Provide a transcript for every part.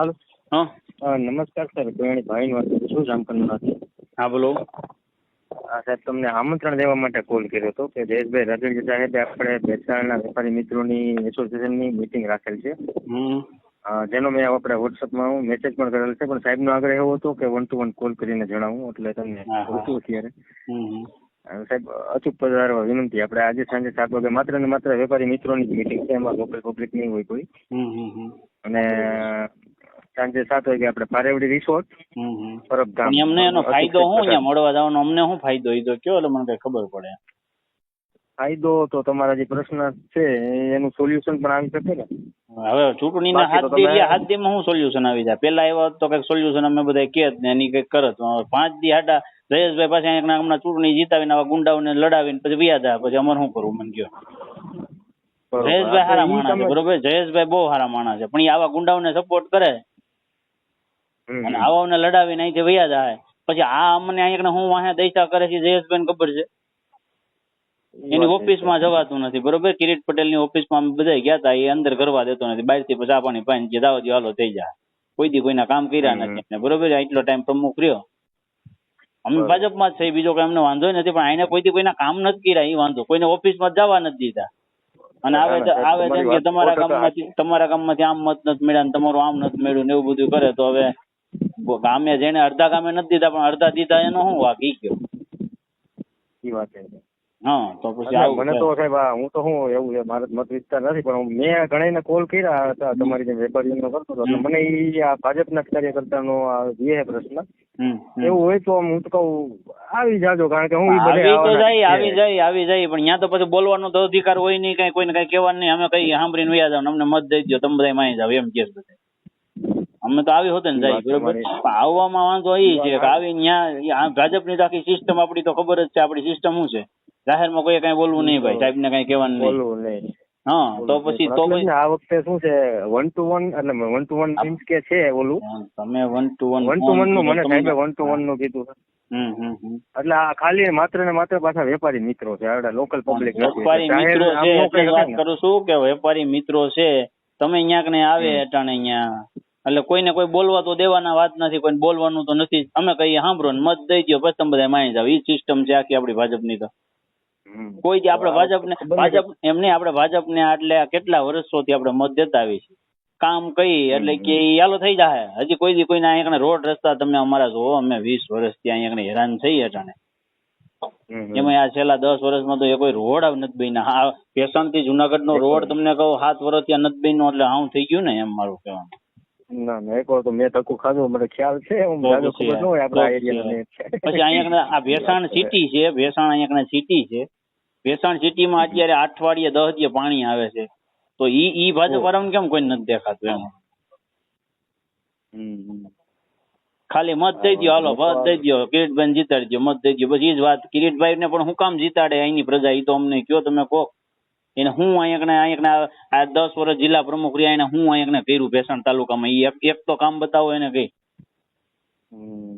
હાલો. હા. નમસ્કાર સર ગોયણી ભાઈ વાત કરું છું જામકંડોરમાંથી હા બોલો. હા સાહેબ તમને આમંત્રણ દેવા માટે કોલ કર્યો હતો કે જયેશભાઈ રાજેન્દ્ર સાહેબે આપણે બેસાણના વેપારી મિત્રોની એસોસિએશનની મિટિંગ રાખેલ છે. જેનો મેં આપણે વોટ્સઅપમાં હું મેસેજ પણ કરેલ છે પણ સાહેબનો આગ્રહ એવો હતો કે વન ટુ વન કોલ કરીને જણાવું એટલે તમને. પૂછ્યું અત્યારે. સાહેબ અચૂક પધારવા વિનંતી. આપણે આજે સાંજે સાત વાગે માત્ર ને માત્ર વેપારી મિત્રોની જ મિટિંગ છે એમાં લોકલ પબ્લિક નહીં હોય કોઈ. અને સાંજે સાત વાગે આપણે પારેવડી રિસોર્ટ પરબધામ અમને એનો ફાયદો શું અહીંયા મળવા જવાનો અમને શું ફાયદો એ તો કયો એટલે મને કઈ ખબર પડે. ફાયદો તો તમારા જે પ્રશ્ન છે એનું સોલ્યુશન પણ આવી શકે ને. હવે ચૂંટણીના ના હાથ દી રહ્યા હાથ દીમાં શું સોલ્યુશન આવી જાય? પેલા એવા તો કંઈક સોલ્યુશન અમે બધા કે જ ને એની કંઈક કરત. પાંચ દી હાટા જયેશભાઈ પાસે હમણાં ચૂંટણી જીતાવીને આવા ગુંડાઓને લડાવીને પછી વ્યાજ આવે પછી અમારે શું કરવું મને કયો. જયેશભાઈ સારા માણસ છે બરોબર? જયેશભાઈ બહુ સારા માણસ છે. પણ એ આવા ગુંડાઓને સપોર્ટ કરે? અને. આવાઓને લડાવીને અહીંથી વયા જાય. પછી આ અમને અહીંયા હું વાહે દૈસા કરે છે જયેશભાઈ ખબર છે? એની ઓફિસ ઓફિસમાં જવાતું નથી બરોબર? કિરીટ પટેલની ઓફિસમાં અમે બધા ગયા હતા એ અંદર કરવા દેતો નથી. બહારથી થી ચા પાણી પાઈને જે દાવા હાલો થઈ જાય. કોઈ દી કોઈના કામ કર્યા નથી બરોબર? એટલો ટાઈમ પ્રમુખ રહ્યો. અમે ભાજપ ભાજપમાં જ છે બીજો કઈ અમને વાંધો નથી પણ આને કોઈ દી કોઈના કામ નથી કર્યા એ વાંધો. કોઈને ઓફિસમાં જવા નથી દીધા. અને આવે આવે છે કે તમારા ગામમાંથી ગામમાંથી તમારા ગામમાંથી આમ મત નથી મળ્યા ને તમારું આમ નથી મળ્યું ને એવું બધું કરે તો હવે ગામે જેને અડધા ગામે નથી દીધા પણ અડધા દીધા એનો શું વાક? ઈ ગયો ઈ વાત છે હા તો પછી મને તો સાહેબ હું તો હું એવું છે મારો મત વિસ્તાર નથી પણ મેં ઘણાને કોલ કર્યા હતા તમારી જેમ વેપારીઓનો કરતો હતો મને ઈ આ ભાજપના જ કાર્યકર્તાનો આ જે પ્રશ્ન. એવું હોય તો હું તો કહું આવી જાજો કારણ કે હું ઈ બધે આવી તો જાય આવી જાય આવી જાય પણ ત્યાં તો પછી બોલવાનો તો અધિકાર હોય નહીં કઈ કોઈને કઈ કહેવાનું નહીં અમે કઈ સાંભળીને વ્યા જાવ અમને મત દઈ દો તમે બધા માં જાવ એમ કે બધે. અમે તો આવી હોતે ને બરોબર? આવવામાં વાંધો એ છે કે આવી ત્યાં ભાજપની તો આખી સિસ્ટમ આપણી તો ખબર જ છે આપણી સિસ્ટમ શું છે? જાહેરમાં કોઈ કઈ બોલવું નહીં ભાઈ સાહેબ ને કઈ કહેવાનું નહીં. બોલવું નહીં. હા તો પછી તો આ વખતે શું છે વન ટુ વન એટલે વન ટુ વન મીન્સ કે છે ઓલું તમે one two one one two વનનું મને સાહેબે વન ટુ વનનું કીધું. એટલે આ ખાલી માત્ર ને માત્ર પાછા વેપારી મિત્રો છે આવડા લોકલ પબ્લિક વેપારી મિત્રો છે એટલે વાત કરું છું કે વેપારી મિત્રો છે તમે અહીંયા કને આવે અટાણે અહીંયા એટલે કોઈને કોઈ બોલવા તો દેવાના વાત નથી કોઈને બોલવાનું તો નથી. અમે કહીએ સાંભળો ને મત દઈ દો પછી તમે બધા માની જાવ ઈ સિસ્ટમ છે આખી આપણી ભાજપની તો. કોઈ દી આપણે ભાજપને ભાજપ એમ નહીં આપણે ભાજપને એટલે આ કેટલા વર્ષોથી આપણે મત દેતા આવી છીએ. કામ કઈ એટલે કે યાલો થઈ જાય હજી કોઈ દી કોઈને અહીંયા રોડ રસ્તા તમે અમારા જોવો અમે વીસ વર્ષથી અહીંયા હેરાન થઈ અટાણે એમાં આ છેલ્લા દસ વર્ષમાં તો એ કોઈ રોડ આવ નથી બન્યા. હા પેશનથી જુનાગઢ નો રોડ તમને કહું સાત વર્ષ ત્યાં નથી બન્યો એટલે આવું થઈ ગયું ને એમ મારું કહેવાનું. ના ના એકવાર તો મેં ધક્કો ખાધો મને ખ્યાલ છે હું જાજો ખબર ન હોય આપણા એરિયાનો ને પછી અહીંયા આ ભેસાણ સિટી છે ભેસાણ અહીંયા સિટી છે. ભેસાણ સિટીમાં અત્યારે અઠવાડિયે દસ દિવસ પાણી આવે છે. તો ઈ ઈ ભાજપ વાળાને કેમ કોઈ નથી દેખાતું એમ. ખાલી મત દઈ દો હાલો મત દઈ દો કિરીટભાઈ જીતાડી દો મત દઈ દો બસ ઈ જ વાત કિરીટભાઈ ને પણ હું કામ જીતાડે અહીંની પ્રજા ઈ તો અમને કયો તમે કહો એને હું અહીંયા કને અહીંયા ના આ- દસ વર્ષ જિલ્લા પ્રમુખ રહ્યા એને હું અહીંયા કને કર્યું ભેસણ તાલુકામાં. ઈ એક એક તો કામ બતાવો એને કઈ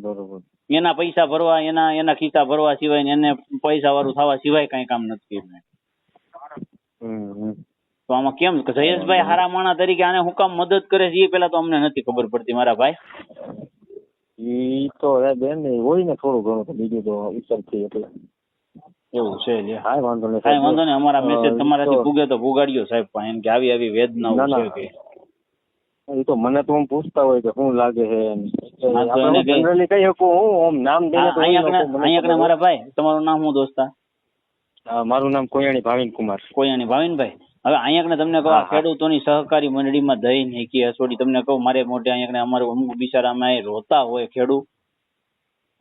બરોબર. એના પૈસા ભરવા એના એના ખિસ્સા ભરવા સિવાય એને પૈસા વાળું થવા સિવાય કઈ કામ નથી કર્યું. તો આમાં કેમ જયેશભાઈ હારા માણા તરીકે આને હું કામ મદદ કરે છે એ પેલા તો અમને નથી ખબર પડતી મારા ભાઈ. ઈ તો બેન હોય ને થોડું ઘણું બીજું તો ઉપરથી એટલે એવું છે એટલે હાય વાંધો નહીં કાંઈ વાંધો નહીં અમારા મેસેજ તમારાથી ભૂગે તો ભૂગાડ્યો સાહેબ પણ એમ કે આવી આવી વેદનાઓ છે કે. એ તો મને તો હું પૂછતા હોય કે શું લાગે છે. હા, generally કહી શકું હું આમ નામ દઈને અહીંયા મારા ભાઈ તમારું નામ શું દોસ્તા? મારું નામ કોયાણી ભાવિન કુમાર કોયાની ભાવિનભાઈ. હવે અહીંયા તમને કહું હા, ખેડૂતોની સહકારી મંડળીમાં દહીં કે હસોડી તમને કહું મારે મોટે અહીંયા અમારે અમુક બિચારામાં અહીં રોતા હોય ખેડૂત.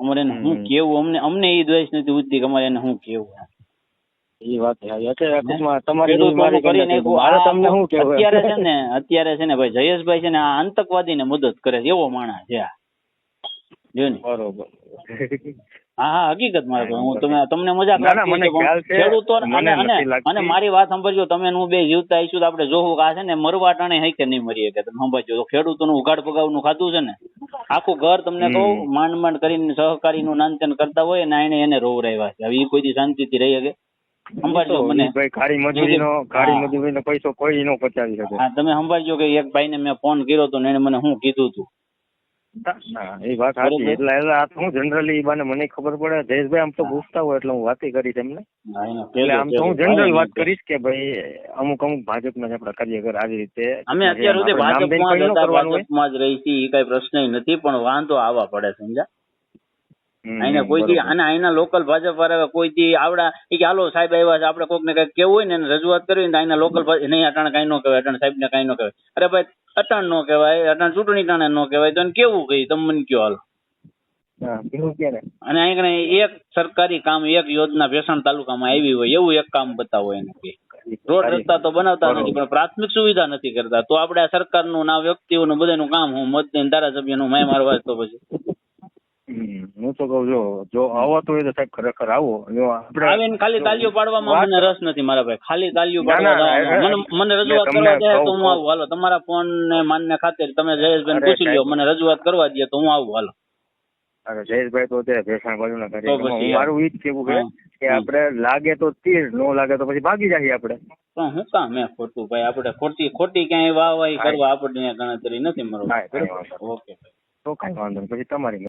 અમારે એને શું કેવું? અમને અમને એ દ્વેષ નથી ઉઠતી કે અમારે એને શું કેવું એ વાત અત્યારે છે. ને અત્યારે છે ને ભાઈ જયેશભાઈ છે ને આ આતંકવાદી ને મદદ કરે છે. એવો માણસ છે આ. જો ને. બરોબર. હા હા હકીકત મારે હું તમે તમને મજાક છે. ખેડૂતો અને મારી વાત સાંભળજો તમે હું બે જીવતા આવીશું તો આપણે જોવું કે આ છે ને મરવા ટાણે હઈ કે નહીં મરીએ કે તમે સાંભળજો. તો ખેડૂતોનું ઉઘાડ પગાવનું ખાતું છે ને. આખું ઘર તમને. કહું માંડ માંડ કરીને સહકારીનું નાનતેન કરતા હોય ને એને એને રોવ રહ્યા છે. હવે એ કોઈ શાંતિથી રહી શકે સંભાળજો મને. ખારી મજૂરીનો હા. ખારી મજૂરીનો પૈસો કોઈ નો પચાવી શકે. હા તમે સંભાળજો કે એક ભાઈને મેં ફોન કર્યો હતો ને એને મને શું કીધું હતું ના, એ વાત સાચી. એટલે આ તો હું જનરલી ઈ બાને મને ખબર પડે. જયેશભાઈ આમ તો પૂછતા હોય એટલે હું વાતે કરી એમને. એટલે આમ તો હું. જનરલ વાત કરીશ કે ભાઈ અમુક અમુક ભાજપના જ આપણા કાર્યકર આવી રીતે અમે અત્યાર સુધી ભાજપમાં જ રહી છીએ એ કઈ પ્રશ્ન નથી પણ વાંધો આવવા પડે સમજા હમ, આને કોઈથી. અને અહીંના લોકલ ભાજપ વાળા કોઈ દી આવડા એ કે હાલો સાહેબ આવ્યા છે આપણે કોઈક ને કંઈક કેવું હોય ને એને રજૂઆત કરવી ને અહીંના લોકલ નહીં અટાણે કઈ ન કહેવાય અટાણ સાહેબ ને કઈ ન કહેવાય. અરે ભાઈ અટાણ નો કહેવાય અટાણ ચૂંટણી ટાણે ન કહેવાય તો એને કેવું કહી તમે મને કયો હાલો? અને અહીં કણે એક સરકારી કામ એક યોજના ભેસાણ તાલુકામાં આવી હોય એવું એક કામ બતાવો એને કે. રોડ રસ્તા તો બનાવતા નથી પણ પ્રાથમિક સુવિધા નથી કરતા. તો આપણે આ સરકારનું ના વ્યક્તિઓનું બધાનું કામ હું મત ધારાસભ્યનું મેં મારવા તો પછી. હું તો કઉ જો જો આવતો હોય તો સાહેબ ખરેખર આવો. જો આપણે આવીને ખાલી તાલીઓ પાડવામાં મને રસ નથી મારા ભાઈ. ખાલી તાલીઓ ના, ના, પાડવા ના, જવાનો. મને રજૂઆત કરવા દે તો હું આવું. હાલો તમારા ફોન ને માન્ય ખાતે તમે જયેશભાઈ પૂછી લ્યો. મને રજૂઆત કરવા દે તો હું આવું. હાલો. અરે જયેશભાઈ તો અત્યારે ભેસાણ બાજુ ના કાર્યક્રમમાં મારું ઈ જ કેવું કે આપણે લાગે તો તીર નો લાગે તો પછી ભાગી જઈએ આપણે. પણ હું કામ મેં ખોટું? ભાઈ આપણે ખોટી ખોટી ક્યાંય વાહ કરવા આપણને ગણતરી નથી મારો. ઓકે તો કઈ વાંધો નહીં. પછી તમારી